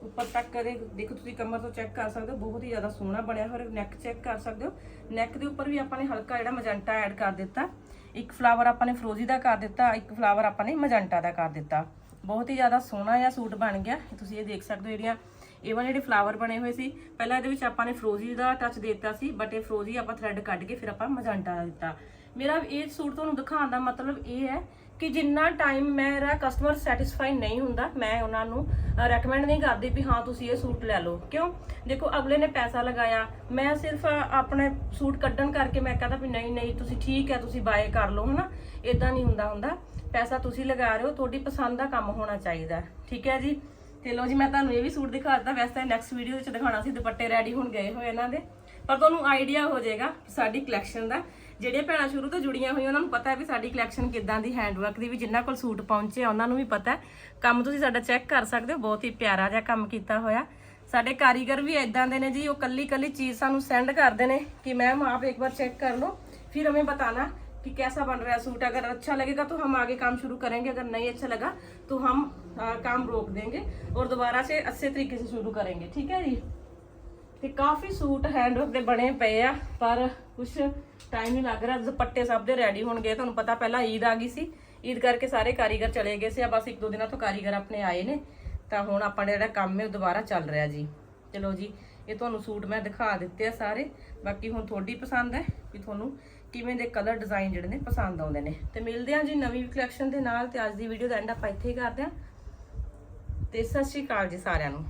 [SPEAKER 1] ਉੱਪਰ ਤੱਕ ਕਦੇ ਦੇਖੋ ਤੁਸੀਂ ਕਮਰ ਤੋਂ ਚੈੱਕ ਕਰ ਸਕਦੇ ਹੋ, ਬਹੁਤ ਹੀ ਜ਼ਿਆਦਾ ਸੋਹਣਾ ਬਣਿਆ ਹੋਇਆ ਨੈਕ ਚੈੱਕ ਕਰ ਸਕਦੇ ਹੋ। ਨੈਕ ਦੇ ਉੱਪਰ ਵੀ ਆਪਾਂ ਨੇ ਹਲਕਾ ਜਿਹੜਾ ਮਜੰਟਾ ਐਡ ਕਰ ਦਿੱਤਾ। ਇੱਕ ਫਲਾਵਰ ਆਪਾਂ ਨੇ ਫਰੋਜ਼ੀ ਦਾ ਕਰ ਦਿੱਤਾ, ਇੱਕ ਫਲਾਵਰ ਆਪਾਂ ਨੇ ਮਜੰਟਾ ਦਾ ਕਰ ਦਿੱਤਾ। ਬਹੁਤ ਹੀ ਜ਼ਿਆਦਾ ਸੋਹਣਾ ਜਿਹਾ ਸੂਟ ਬਣ ਗਿਆ। ਤੁਸੀਂ ਇਹ ਦੇਖ ਸਕਦੇ ਹੋ ਜਿਹੜੀਆਂ, ਇਹ ਵਾਲੇ ਜਿਹੜੇ ਫਲਾਵਰ ਬਣੇ ਹੋਏ ਸੀ। ਪਹਿਲਾਂ ਇਹਦੇ ਵਿੱਚ ਆਪਾਂ ਨੇ ਫਰੋਜ਼ੀ ਦਾ ਟੱਚ ਦਿੱਤਾ ਸੀ ਬਟ ਇਹ ਫਰੋਜ਼ੀ ਆਪਾਂ ਥ੍ਰੈਡ ਕੱਢ ਕੇ ਫਿਰ ਆਪਾਂ ਮਜੰਟਾ ਦਾ ਦਿੱਤਾ। ਮੇਰਾ ਇਹ ਸੂਟ ਤੁਹਾਨੂੰ ਦਿਖਾਉਣ ਦਾ ਮਤਲਬ ਇਹ ਹੈ ਕਿ ਜਿੰਨਾ ਟਾਈਮ ਮੇਰਾ ਕਸਟਮਰ ਸੈਟੀਸਫਾਈ ਨਹੀਂ ਹੁੰਦਾ, ਮੈਂ ਉਹਨਾਂ ਨੂੰ ਰეკਮੈਂਡ ਨਹੀਂ ਕਰਦੀ ਵੀ ਹਾਂ, ਤੁਸੀਂ ਇਹ ਸੂਟ ਲੈ ਲਓ। ਕਿਉਂ? ਦੇਖੋ, ਅਗਲੇ ਨੇ ਪੈਸਾ ਲਗਾਇਆ। ਮੈਂ ਸਿਰਫ ਆਪਣੇ ਸੂਟ ਕੱਢਣ ਕਰਕੇ ਮੈਂ ਕਹਦਾ ਵੀ ਨਹੀਂ ਨਹੀਂ, ਤੁਸੀਂ ਠੀਕ ਹੈ, ਤੁਸੀਂ ਬਾਏ ਕਰ ਲਓ, ਹਨਾ? ਇਦਾਂ ਨਹੀਂ ਹੁੰਦਾ ਹੁੰਦਾ। ਪੈਸਾ ਤੁਸੀਂ ਲਗਾ ਰਹੇ ਹੋ, ਤੁਹਾਡੀ ਪਸੰਦ ਦਾ ਕੰਮ ਹੋਣਾ ਚਾਹੀਦਾ ਠੀਕ ਹੈ ਜੀ? ਤੇ ਲੋ ਜੀ, ਮੈਂ ਤੁਹਾਨੂੰ ਇਹ ਵੀ ਸੂਟ ਦਿਖਾ ਦਿੱਤਾ। ਵੈਸੇ ਤਾਂ ਨੈਕਸਟ ਵੀਡੀਓ ਵਿੱਚ ਦਿਖਾਉਣਾ ਸੀ, ਦੁਪੱਟੇ ਰੈਡੀ ਹੁਣ ਗਏ ਹੋਏ ਇਹਨਾਂ ਦੇ। ਪਰ ਤੁਹਾਨੂੰ ਆਈਡੀਆ ਹੋ ਜਾਏਗਾ ਸਾਡੀ ਕਲੈਕਸ਼ਨ ਦਾ ਜਿਹੜੀਆਂ ਭੈਣਾਂ ਸ਼ੁਰੂ ਤੋਂ ਜੁੜੀਆਂ ਹੋਈਆਂ ਉਹਨਾਂ ਨੂੰ ਪਤਾ ਹੈ ਵੀ ਸਾਡੀ ਕਲੈਕਸ਼ਨ ਕਿੱਦਾਂ ਦੀ ਹੈਂਡਵਰਕ ਦੀ ਵੀ ਜਿਨ੍ਹਾਂ ਕੋਲ ਸੂਟ ਪਹੁੰਚੇ ਆ ਉਹਨਾਂ ਨੂੰ ਵੀ ਪਤਾ ਹੈ ਕੰਮ ਤੁਸੀਂ ਸਾਡਾ ਚੈੱਕ ਕਰ ਸਕਦੇ ਹੋ ਬਹੁਤ ਹੀ ਪਿਆਰਾ ਜਿਹਾ ਕੰਮ ਕੀਤਾ ਹੋਇਆ ਸਾਡੇ ਕਾਰੀਗਰ ਵੀ ਇਦਾਂ ਦੇ ਨੇ ਜੀ ਉਹ ਕੱਲੀ ਕੱਲੀ ਚੀਜ਼ ਸਾਨੂੰ ਸੈਂਡ ਕਰਦੇ ਨੇ ਕਿ ਮੈਮ ਆਪ ਇੱਕ ਵਾਰ ਚੈੱਕ कर लो फिर हमें बताना कि कैसा बन रहा है सूट अगर अच्छा लगेगा तो हम आगे काम शुरू करेंगे अगर नहीं अच्छा लगा तो हम आ, काम रोक देंगे और दोबारा से अच्छे तरीके से शुरू करेंगे ठीक है जी ਤੇ ਕਾਫੀ ਸੂਟ ਹੈਂਡਵਰਕ ਦੇ ਬਣੇ ਪਏ ਆ, ਪਰ ਕੁਝ ਟਾਈਮ ਨਹੀਂ ਲੱਗ ਰਿਹਾ, ਦੁਪੱਟੇ ਸਭ ਦੇ ਰੈਡੀ ਹੋਣ ਗਏ ਤੁਹਾਨੂੰ ਪਤਾ ਪਹਿਲਾਂ ਈਦ ਆ ਗਈ ਸੀ ਈਦ ਕਰਕੇ ਸਾਰੇ ਕਾਰੀਗਰ ਚਲੇ ਗਏ ਸੀ, ਆ ਬਸ ਇੱਕ ਦੋ ਦਿਨਾਂ ਤੋਂ ਕਾਰੀਗਰ ਆਪਣੇ ਆਏ ਨੇ, ਤਾਂ ਹੁਣ ਆਪਾਂ ਜਿਹੜਾ ਕੰਮ ਹੈ ਉਹ ਦੁਬਾਰਾ ਚੱਲ ਰਿਹਾ ਜੀ। ਚਲੋ ਜੀ, ਇਹ ਤੁਹਾਨੂੰ ਸੂਟ ਮੈਂ ਦਿਖਾ ਦਿੱਤੇ ਆ ਸਾਰੇ, ਬਾਕੀ ਹੁਣ ਤੁਹਾਡੀ ਪਸੰਦ ਹੈ ਵੀ ਤੁਹਾਨੂੰ ਕਿਵੇਂ ਦੇ ਕਲਰ ਡਿਜ਼ਾਈਨ ਜਿਹੜੇ ਨੇ ਪਸੰਦ ਆਉਂਦੇ ਨੇ। ਤੇ ਮਿਲਦੇ ਹਾਂ ਜੀ ਨਵੀਂ ਕਲੈਕਸ਼ਨ ਦੇ ਨਾਲ, ਤੇ ਅੱਜ ਦੀ ਵੀਡੀਓ ਦਾ ਐਂਡ ਆਪਾਂ ਇੱਥੇ ਹੀ ਕਰਦੇ ਹਾਂ। ਤੇ ਸਤਿ ਸ਼੍ਰੀ ਅਕਾਲ ਜੀ ਸਾਰਿਆਂ ਨੂੰ।